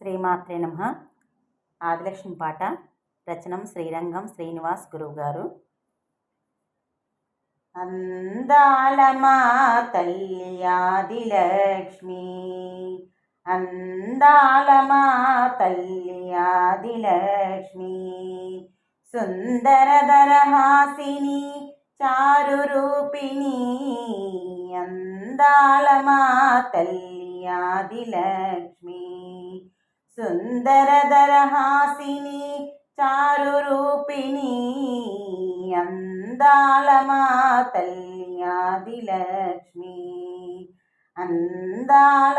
శ్రీమాత్రే నమ. ఆదిలక్ష్మి పాట రచనం శ్రీరంగం శ్రీనివాస్ గురువు గారు అందాల మా తల్లి ఆదిలక్ష్మి అందాల మా తల్లి ఆదిలక్ష్మి సుందరధరహాసిని చారు రూపిణి అందాల మా తల్లి ఆదిలక్ష్మి. సుందరధరహాసిని చారు రూపిణి అందాల మా తల్లి ఆదిలక్ష్మి అందాల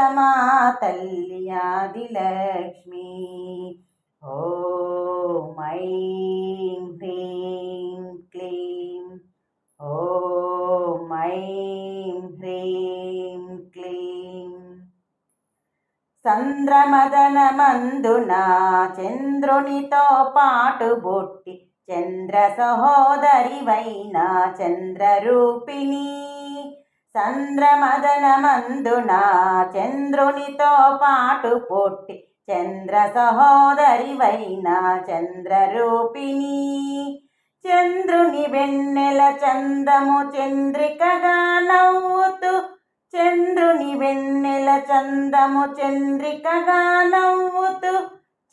చంద్రమదనమందున చంద్రునితో పాటు బొట్టి చంద్ర సహోదరివైన చంద్రరూపిణి. చంద్రమదనమందున చంద్రునితో పాటు పొట్టి చంద్ర సహోదరివైన చంద్రరూపిణి. చంద్రుని వెన్నెల చందము చంద్రికగా నవ్వుతూ చంద్రుని వెన్నెల చందము చంద్రికగా నవ్వుతూ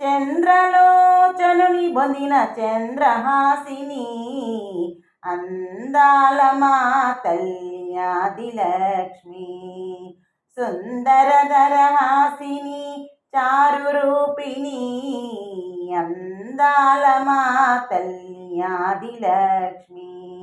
చంద్రలోచనుని పొందిన చంద్రహాసిని అందాల మా తల్లి ఆదిలక్ష్మి. సుందరధరహాసిని చారు రూపిణి అందాల మా తల్లి ఆదిలక్ష్మి.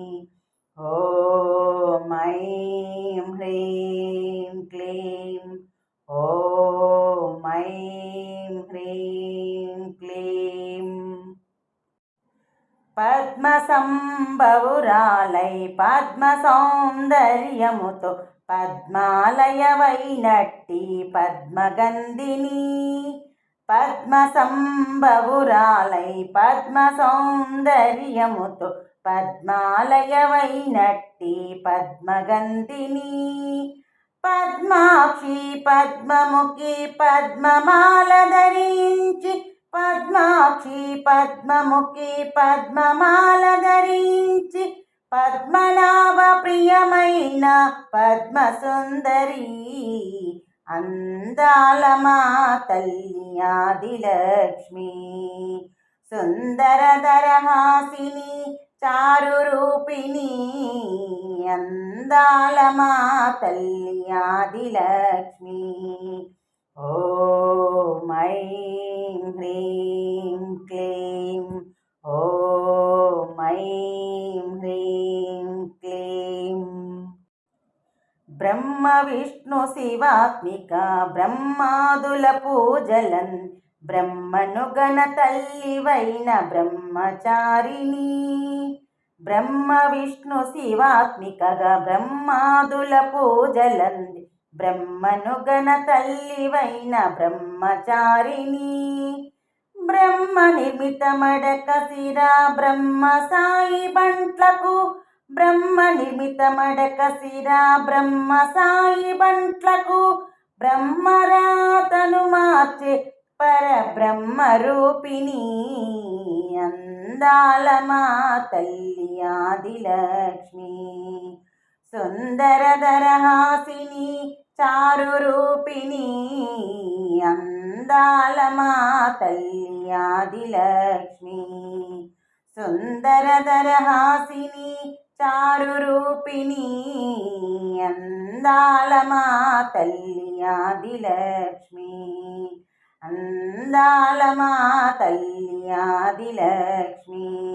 పద్మ సంభవురాలై పద్మ సౌందర్యముతో పద్మాలయవైనట్టి పద్మగంధిని. పద్మ సంభవురాలై పద్మ సౌందర్యముతో పద్మాలయవైనట్టి పద్మగంధిని. పద్మాక్షి పద్మముఖి పద్మమాల ధరించి పద్మాక్షి పద్మముఖి పద్మమాల ధరించి పద్మనాభ ప్రియమైన పద్మసుందరి అందాల మా తల్లి ఆదిలక్ష్మి. సుందరధరహాసిని చారు రూపిణి అందాల మా తల్లి ఆదిలక్ష్మి. ఓ మై హ్రీం క్లీం ఓం ఐం హ్రీం క్లీం బ్రహ్మ విష్ణు శివాత్మిక బ్రహ్మాదుల పూజలన్ బ్రహ్మను గణ తల్లివైన బ్రహ్మచారిణి బ్రహ్మ విష్ణు శివాత్మికగా బ్రహ్మాదుల పూజలంది బ్రహ్మను గణ తల్లివైన బ్రహ్మచారిణి బ్రహ్మ నిర్మితమడక శిరా బ్రహ్మ సాయి బంట్లకు. బ్రహ్మ నిర్మితమడక శిరా బ్రహ్మ సాయి బంట్లకు. బ్రహ్మరాతను మార్చే పరబ్రహ్మ రూపిణి అందాల మా తల్లి ఆదిలక్ష్మి. సుందరధరహాసిని చారు రూపిణి అందాల మా తల్లి ఆదిలక్ష్మి. సుందరధరహాసిని చారు రూపిణి అందాల మా తల్లి ఆదిలక్ష్మి అందాల మా తల్లి ఆదిలక్ష్మి